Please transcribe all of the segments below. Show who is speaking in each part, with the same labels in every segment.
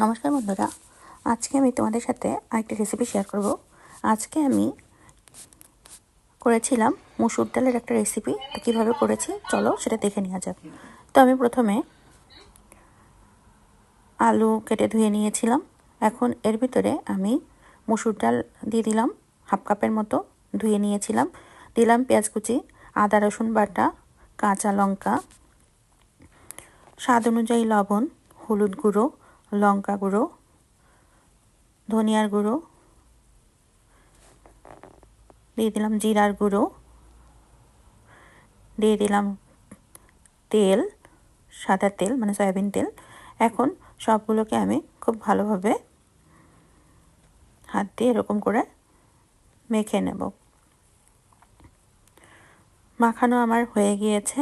Speaker 1: নমস্কার বন্ধুরা। আজকে আমি তোমাদের সাথে আরেকটি রেসিপি শেয়ার করব। আজকে আমি করেছিলাম মুসুর ডালের একটা রেসিপি তো কীভাবে করেছি? চলো সেটা দেখে নেওয়া যাক। তো আমি প্রথমে আলু কেটে ধুয়ে নিয়েছিলাম। এখন এর ভিতরে আমি মুসুর ডাল দিয়ে দিলাম, হাফ কাপের মতো ধুয়ে নিয়েছিলাম। দিলাম পেঁয়াজ কুচি, আদা রসুন বাটা, কাঁচা লঙ্কা, স্বাদ অনুযায়ী লবণ, হলুদ গুঁড়ো লঙ্কা গুঁড়ো, ধনিয়ার গুঁড়ো, দিয়ে দিলাম জিরার গুঁড়ো, দিয়ে দিলাম তেল, সাদা তেল মানে সয়াবিন তেল। এখন সবগুলোকে আমি খুব ভালোভাবে হাত দিয়ে এরকম করে মেখে নেব। মাখানো আমার হয়ে গিয়েছে।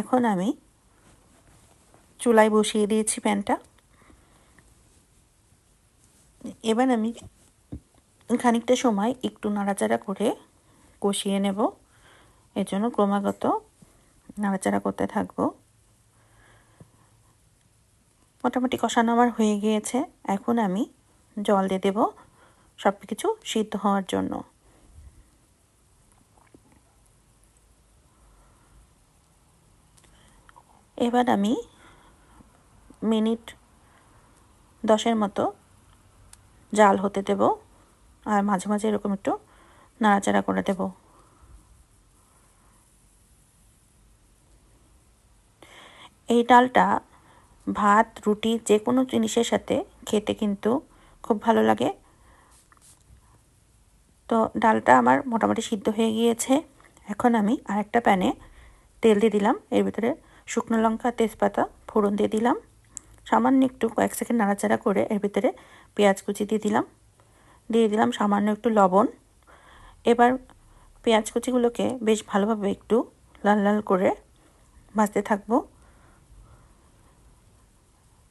Speaker 1: এখন আমি চুলায় বসিয়ে দিয়েছি প্যানটা। এবার আমি খানিকটা সময় একটু নাড়াচাড়া করে কষিয়ে নেব। এর জন্য ক্রমাগত নাড়াচাড়া করতে থাকব। মোটামুটি কষানো আমার হয়ে গিয়েছে। এখন আমি জল দিয়ে দেব সব কিছু সিদ্ধ হওয়ার জন্য। এবার আমি মিনিট দশের মতো জাল হতে দেব। আর মাঝে মাঝে এরকম একটু নাড়াচাড়া করে দেব। এই ডালটা ভাত, রুটি, যে কোনো জিনিসের সাথে খেতে কিন্তু খুব ভালো লাগে। তো ডালটা আমার মোটামুটি সিদ্ধ হয়ে গিয়েছে। এখন আমি আরেকটা প্যানে তেল দিয়ে দিলাম। এর ভিতরে শুকনো লঙ্কা, তেজপাতা, ফোড়ন দিয়ে দিলাম। সামান্য একটু কয়েক সেকেন্ড নাড়াচাড়া করে এর ভিতরে পেঁয়াজ কুচি দিয়ে দিলাম। দিয়ে দিলাম সামান্য একটু লবণ। এবার পেঁয়াজ কুচিগুলোকে বেশ ভালোভাবে একটু লাল লাল করে ভাজতে থাকব।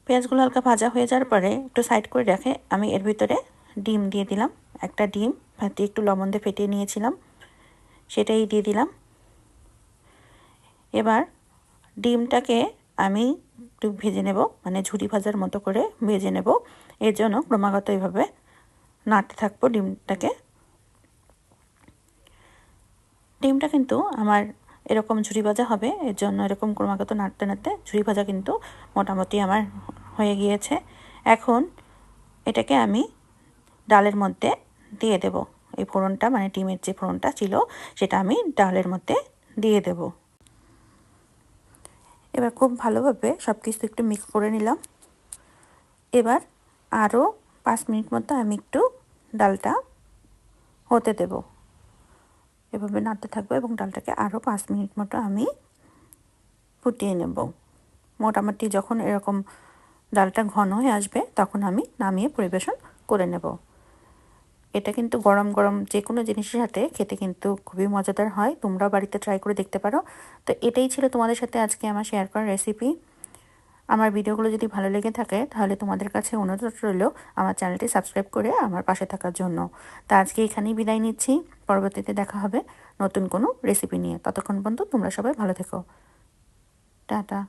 Speaker 1: পেঁয়াজগুলো হালকা ভাজা হয়ে যাওয়ার পরে একটু সাইড করে রেখে আমি এর ভিতরে ডিম দিয়ে দিলাম। একটা ডিম ভাতে একটু লবণ দিয়ে ফেটিয়ে নিয়েছিলাম, সেটাই দিয়ে দিলাম। এবার ডিমটাকে আমি একটু ভেজে নেব মানে ঝুরি ভাজার মতো করে ভেজে নেব। এর জন্য ক্রমাগত এইভাবে নাড়তে থাকব ডিমটাকে। ডিমটা কিন্তু আমার এরকম ঝুরি ভাজা হবে, এর জন্য এরকম ক্রমাগত নাড়তে নাড়তে ঝুরি ভাজা কিন্তু মোটামুটি আমার হয়ে গিয়েছে। এখন এটাকে আমি ডালের মধ্যে দিয়ে দেব। এই ফোড়নটা মানে ডিমের যে ফোড়নটা ছিল, সেটা আমি ডালের মধ্যে দিয়ে দেব। এবার খুব ভালোভাবে সব কিছু একটু মিক্স করে নিলাম। এবার আরও পাঁচ মিনিট মতো আমি একটু ডালটা হতে দেব। এভাবে নাড়তে থাকব এবং ডালটাকে আরও পাঁচ মিনিট মতো আমি ফুটিয়ে নেব। মোটামুটি যখন এরকম ডালটা ঘন হয়ে আসবে, তখন আমি নামিয়ে পরিবেশন করে নেব। এটা কিন্তু গরম গরম যে কোনো জিনিসের সাথে খেতে কিন্তু খুবই মজাদার হয়। তোমরাও বাড়িতে ট্রাই করে দেখতে পারো। তো এটাই ছিল তোমাদের সাথে আজকে আমার শেয়ার করা রেসিপি আমার ভিডিওগুলো যদি ভালো লেগে থাকে, তাহলে তোমাদের কাছে অনুরোধ রইল আমার চ্যানেলটি সাবস্ক্রাইব করে আমার পাশে থাকার জন্য। তা আজকে এখানেই বিদায় নিচ্ছি। পরবর্তীতে দেখা হবে নতুন কোনো রেসিপি নিয়ে। ততক্ষণ পর্যন্ত তোমরা সবাই ভালো থেকো। টাটা।